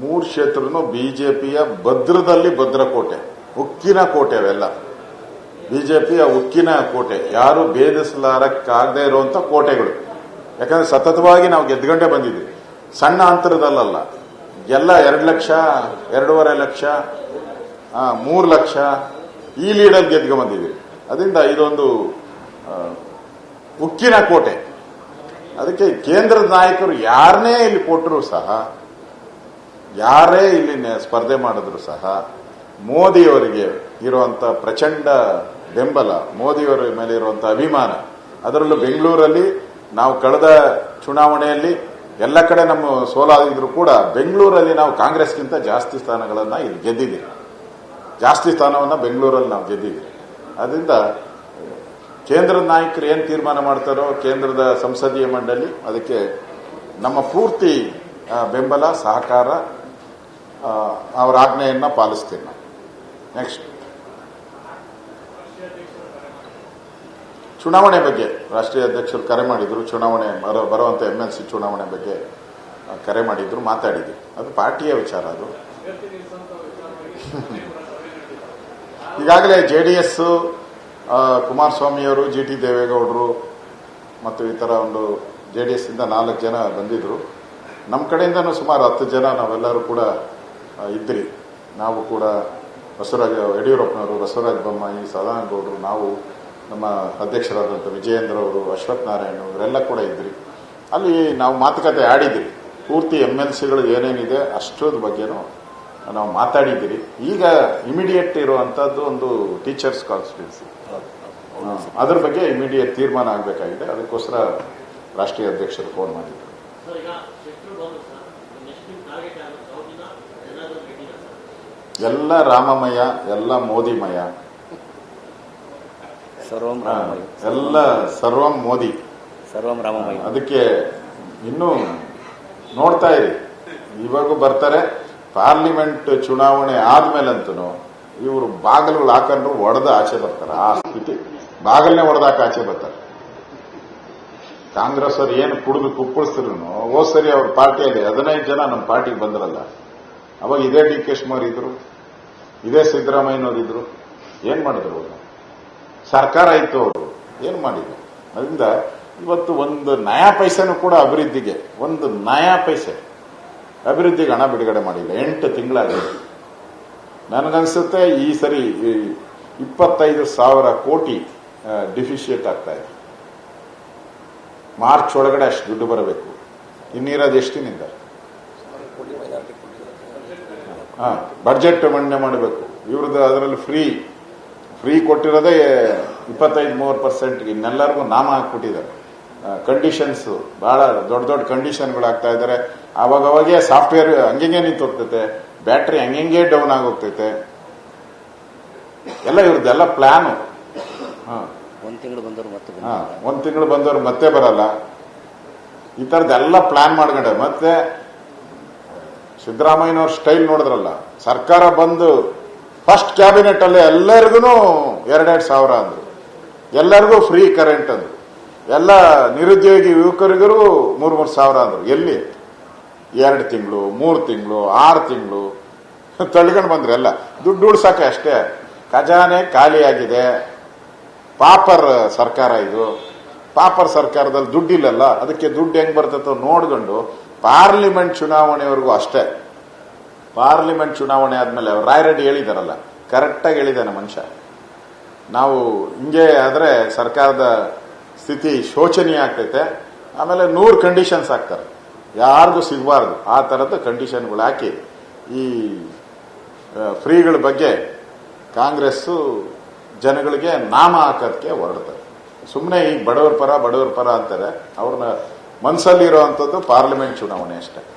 ಮೂರು ಕ್ಷೇತ್ರನು ಬಿಜೆಪಿಯ ಭದ್ರದಲ್ಲಿ ಭದ್ರಕೋಟೆ, ಉಕ್ಕಿನ ಕೋಟೆ ಅವೆಲ್ಲ. ಬಿಜೆಪಿಯ ಉಕ್ಕಿನ ಕೋಟೆ, ಯಾರು ಭೇದಿಸಲಾರಕ್ಕಾಗದೇ ಇರುವಂತ ಕೋಟೆಗಳು. ಯಾಕಂದ್ರೆ ಸತತವಾಗಿ ನಾವು ಗೆದ್ದುಗಂಡೇ ಬಂದಿದ್ವಿ ಸಣ್ಣ ಅಂತರದಲ್ಲಲ್ಲ, ಎಲ್ಲ ಎರಡು ಲಕ್ಷ, ಎರಡೂವರೆ ಲಕ್ಷ ಮೂರು ಲಕ್ಷ ಈ ಲೀಡಲ್ಲಿ ಗೆದ್ಕೊಂಡು ಬಂದಿದ್ವಿ ಅದರಿಂದ ಇದೊಂದು ಉಕ್ಕಿನ ಕೋಟೆ. ಅದಕ್ಕೆ ಕೇಂದ್ರದ ನಾಯಕರು ಯಾರನ್ನೇ ಇಲ್ಲಿ ಕೊಟ್ಟರು ಸಹ ಯಾರೇ ಇಲ್ಲಿ ಸ್ಪರ್ಧೆ ಮಾಡಿದ್ರು ಸಹ ಮೋದಿಯವರಿಗೆ ಇರುವಂತ ಪ್ರಚಂಡ ಬೆಂಬಲ, ಮೋದಿಯವರ ಮೇಲೆ ಇರುವಂತ ಅಭಿಮಾನ, ಅದರಲ್ಲೂ ಬೆಂಗಳೂರಲ್ಲಿ ನಾವು ಕಳೆದ ಚುನಾವಣೆಯಲ್ಲಿ ಎಲ್ಲ ಕಡೆ ನಮ್ಮ ಸೋಲಾಗಿದ್ರು ಕೂಡ ಬೆಂಗಳೂರಲ್ಲಿ ನಾವು ಕಾಂಗ್ರೆಸ್ಗಿಂತ ಜಾಸ್ತಿ ಸ್ಥಾನಗಳನ್ನ ಇಲ್ಲಿ ಗೆದ್ದಿದ್ದೀವಿ. ಜಾಸ್ತಿ ಸ್ಥಾನವನ್ನ ಬೆಂಗಳೂರಲ್ಲಿ ನಾವು ಗೆದ್ದಿದ್ದೀವಿ. ಅದರಿಂದ ಕೇಂದ್ರದ ನಾಯಕರು ಏನ್ ತೀರ್ಮಾನ ಮಾಡ್ತಾರೋ ಕೇಂದ್ರದ ಸಂಸದೀಯ ಮಂಡಳಿ, ಅದಕ್ಕೆ ನಮ್ಮ ಪೂರ್ತಿ ಬೆಂಬಲ, ಸಹಕಾರ ಅವರ ಆಜ್ಞೆಯನ್ನ ಪಾಲಿಸ್ತೀನಿ ನೆಕ್ಸ್ಟ್ ಚುನಾವಣೆ ಬಗ್ಗೆ ರಾಷ್ಟ್ರೀಯ ಅಧ್ಯಕ್ಷರು ಕರೆ ಮಾಡಿದ್ರು, ಚುನಾವಣೆ ಬರೋ- ಬರುವಂತ ಎಂ ಎಲ್ ಸಿ ಚುನಾವಣೆ ಬಗ್ಗೆ ಕರೆ ಮಾಡಿದ್ರು ಮಾತಾಡಿದ್ರು ಅದು ಪಾರ್ಟಿಯ ವಿಚಾರ ಅದು. ಈಗಾಗಲೇ ಜೆ ಡಿ ಎಸ್ ಕುಮಾರಸ್ವಾಮಿಯವರು, ಜಿ ಟಿ ದೇವೇಗೌಡರು ಮತ್ತು ಈ ತರ ಒಂದು ಜೆ ಡಿ ಎಸ್ ಇಂದ ನಾಲ್ಕು ಜನ ಬಂದಿದ್ರು. ನಮ್ಮ ಕಡೆಯಿಂದನೂ ಸುಮಾರು ಹತ್ತು ಜನ ನಾವೆಲ್ಲರೂ ಕೂಡ ಇದ್ರಿ. ನಾವು ಕೂಡ ಬಸವರಾಜ ಯಡಿಯೂರಪ್ಪನವರು, ಬಸವರಾಜ ಬೊಮ್ಮಾಯಿ ಸದಾನಂದಗೌಡರು ನಾವು ನಮ್ಮ ಅಧ್ಯಕ್ಷರಾದಂಥ ವಿಜಯೇಂದ್ರ ಅವರು, ಅಶ್ವಥ್ ನಾರಾಯಣ ಇವರೆಲ್ಲ ಕೂಡ ಇದ್ರಿ. ಅಲ್ಲಿ ನಾವು ಮಾತುಕತೆ ಆಡಿದ್ರಿ. ಪೂರ್ತಿ ಎಂ ಎಲ್ ಸಿಗಳು ಏನೇನಿದೆ ಅಷ್ಟೋದ್ ಬಗ್ಗೆನೂ ನಾವು ಮಾತಾಡಿದ್ದೀರಿ. ಈಗ ಇಮಿಡಿಯೇಟ್ ಇರುವಂತದ್ದು ಒಂದು ಟೀಚರ್ಸ್ ಕಾನ್ಸ್ಟಿಟ್ಯೂನ್ಸಿ ಅದ್ರ ಬಗ್ಗೆ ಇಮಿಡಿಯೇಟ್ ತೀರ್ಮಾನ ಆಗಬೇಕಾಗಿದೆ. ಅದಕ್ಕೋಸ್ಕರ ರಾಷ್ಟ್ರೀಯ ಅಧ್ಯಕ್ಷರು ಫೋನ್ ಮಾಡಿದ್ರು. ಎಲ್ಲ ರಾಮಮಯ ಎಲ್ಲ ಮೋದಿಮಯ. ಸರ್ವಂ ರಾಮಮಯ. ಎಲ್ಲ ಸರ್ವಂ ಮೋದಿ. ಸರ್ವಂ ರಾಮಮಯ. ಅದಕ್ಕೆ ಇನ್ನೂ ನೋಡ್ತಾ ಇರಿ. ಇವಾಗೂ ಬರ್ತಾರೆ. ಪಾರ್ಲಿಮೆಂಟ್ ಚುನಾವಣೆ ಆದ್ಮೇಲಂತೂ ಇವರು ಬಾಗಿಲುಗಳು ಹಾಕೊಂಡು ಒಡೆದು ಆಚೆ ಬರ್ತಾರೆ. ಆ ಸ್ಥಿತಿ. ಬಾಗಿಲನ್ನೇ ಒಡೆದಾಕ ಆಚೆ ಬರ್ತಾರೆ. ಕಾಂಗ್ರೆಸ್ ಅವ್ರು ಏನು ಕುಡಿದು ಕುಪ್ಪಳಿಸಿದ್ರು ಓ ಸರಿ ಅವ್ರ ಪಾರ್ಟಿಯಲ್ಲಿ ಹದಿನೈದು ಜನ ನಮ್ಮ ಪಾರ್ಟಿಗೆ ಬಂದ್ರಲ್ಲ, ಅವಾಗ ಇದೇ ಡಿ ಕೆ ಇದ್ರು, ಇದೇ ಸಿದ್ದರಾಮಯ್ಯನವರಿದ್ರು ಏನು ಮಾಡಿದ್ರು ಅವರು? ಸರ್ಕಾರ ಇತ್ತು ಅವರು, ಏನ್ ಮಾಡಿದ್ರು? ಅದರಿಂದ ಇವತ್ತು ಒಂದು ನಯಾ ಪೈಸೆನೂ ಕೂಡ ಅಭಿವೃದ್ಧಿಗೆ, ಒಂದು ನಯಾ ಪೈಸೆ, ಅಭಿವೃದ್ಧಿಗೆ ಹಣ ಬಿಡುಗಡೆ ಮಾಡಿಲ್ಲ, ಎಂಟು ತಿಂಗಳಾಗಿದೆ ನನಗನ್ಸುತ್ತೆ ಈ ಸರಿ ಇಪ್ಪತ್ತೈದು ಸಾವಿರ ಕೋಟಿ ಡಿಫಿಷಿಯೇಟ್ ಆಗ್ತಾ ಇದೆ. ಮಾರ್ಚ್ ಒಳಗಡೆ ಅಷ್ಟು ದುಡ್ಡು ಬರಬೇಕು. ಇನ್ನಿರೋದು ಎಷ್ಟು ದಿನದಿಂದ ಹಾ ಬಡ್ಜೆಟ್ ಮಂಡನೆ ಮಾಡಬೇಕು. ಇವ್ರದ್ದು ಅದರಲ್ಲಿ ಫ್ರೀ ಫ್ರೀ ಕೊಟ್ಟಿರೋದೇ ಇಪ್ಪತ್ತೈದು ಮೂರು ಪರ್ಸೆಂಟ್ ಇನ್ನೆಲ್ಲರಿಗೂ ನಾಮ ಹಾಕ್ಬಿಟ್ಟಿದ್ದಾರೆ. ಕಂಡೀಷನ್ಸ್ ಬಹಳ ದೊಡ್ಡ ದೊಡ್ಡ ಕಂಡೀಷನ್ಗಳು ಆಗ್ತಾ ಇದ್ದಾರೆ. ಅವಾಗ ಅವಾಗೆ ಸಾಫ್ಟ್ವೇರ್ ಹಂಗೆ ನಿಂತು ಹೋಗ್ತೈತೆ ಬ್ಯಾಟ್ರಿ ಹಂಗೆ ಡೌನ್ ಆಗೋಗ್ತೈತೆ. ಎಲ್ಲ ಇವ್ರದ್ದೆಲ್ಲ ಪ್ಲಾನು ಹಾ. ಒಂದ್ ತಿಂಗಳು ಬಂದವರು ಮತ್ತೆ ಹಾಂ ಒಂದು ತಿಂಗಳು ಬಂದವರು ಮತ್ತೆ ಬರಲ್ಲ. ಈ ತರದ್ದೆಲ್ಲ ಪ್ಲಾನ್ ಮಾಡ್ಕೊಂಡೆ ಮತ್ತೆ ಸಿದ್ದರಾಮಯ್ಯನವ್ರ ಸ್ಟೈಲ್ ನೋಡಿದ್ರಲ್ಲ ಸರ್ಕಾರ ಬಂದು ಫಸ್ಟ್ ಕ್ಯಾಬಿನೆಟ್ ಅಲ್ಲಿ ಎಲ್ಲರಿಗೂ ಎರಡೆರಡು ಸಾವಿರ ಅಂದ್ರು. ಎಲ್ಲರಿಗೂ ಫ್ರೀ ಕರೆಂಟ್ ಅಂದ್ರು. ಎಲ್ಲ ನಿರುದ್ಯೋಗಿ ಯುವಕರಿಗೂ ಮೂರು ಮೂರು ಸಾವಿರ ಅಂದ್ರು. ಎಲ್ಲಿ? ಎರಡು ತಿಂಗಳು ಮೂರು ತಿಂಗಳು ಆರು ತಿಂಗಳು. ತಳ್ಕೊಂಡು ಬಂದ್ರೆ ಎಲ್ಲ. ದುಡ್ಡು ಉಳ್ಸಕ್ಕೆ ಅಷ್ಟೇ. ಖಜಾನೆ ಖಾಲಿಯಾಗಿದೆ. ಪಾಪರ್ ಸರ್ಕಾರ ಇದು. ಪಾಪರ್ ಸರ್ಕಾರದಲ್ಲಿ ದುಡ್ಡಿಲ್ಲಲ್ಲ, ಅದಕ್ಕೆ ದುಡ್ಡು ಹೆಂಗ್ ಬರ್ತೈತೋ ನೋಡ್ಕೊಂಡು ಪಾರ್ಲಿಮೆಂಟ್ ಚುನಾವಣೆವರೆಗೂ ಅಷ್ಟೇ. ಪಾರ್ಲಿಮೆಂಟ್ ಚುನಾವಣೆ ಆದ್ಮೇಲೆ ರಾಯರೆಡ್ಡಿ ಹೇಳಿದಾರಲ್ಲ, ಕರೆಕ್ಟಾಗಿ ಹೇಳಿದ್ದಾನೆ ಮನುಷ್ಯ. ನಾವು ಹಿಂಗೆ ಆದ್ರೆ ಸರ್ಕಾರದ ಸ್ಥಿತಿ ಶೋಚನೀಯ ಆಗ್ತೈತೆ. ಆಮೇಲೆ ನೂರು ಕಂಡೀಷನ್ಸ್ ಹಾಕ್ತಾರೆ. ಯಾರಿಗೂ ಸಿಗಬಾರ್ದು. ಆ ತರದ ಕಂಡೀಷನ್ಗಳು ಹಾಕಿ ಈ ಫ್ರೀಗಳ ಬಗ್ಗೆ ಕಾಂಗ್ರೆಸ್ಸು ಜನಗಳಿಗೆ ನಾಮ ಹಾಕೋದಕ್ಕೆ ಹೊರಡ್ತಾರೆ. ಸುಮ್ಮನೆ ಈಗ ಬಡವರ ಪರ ಬಡವರ ಪರ ಅಂತಾರೆ. ಅವ್ರನ್ನ ಮನಸ್ಸಲ್ಲಿರುವಂಥದ್ದು ಪಾರ್ಲಿಮೆಂಟ್ ಚುನಾವಣೆ ಅಷ್ಟೇ.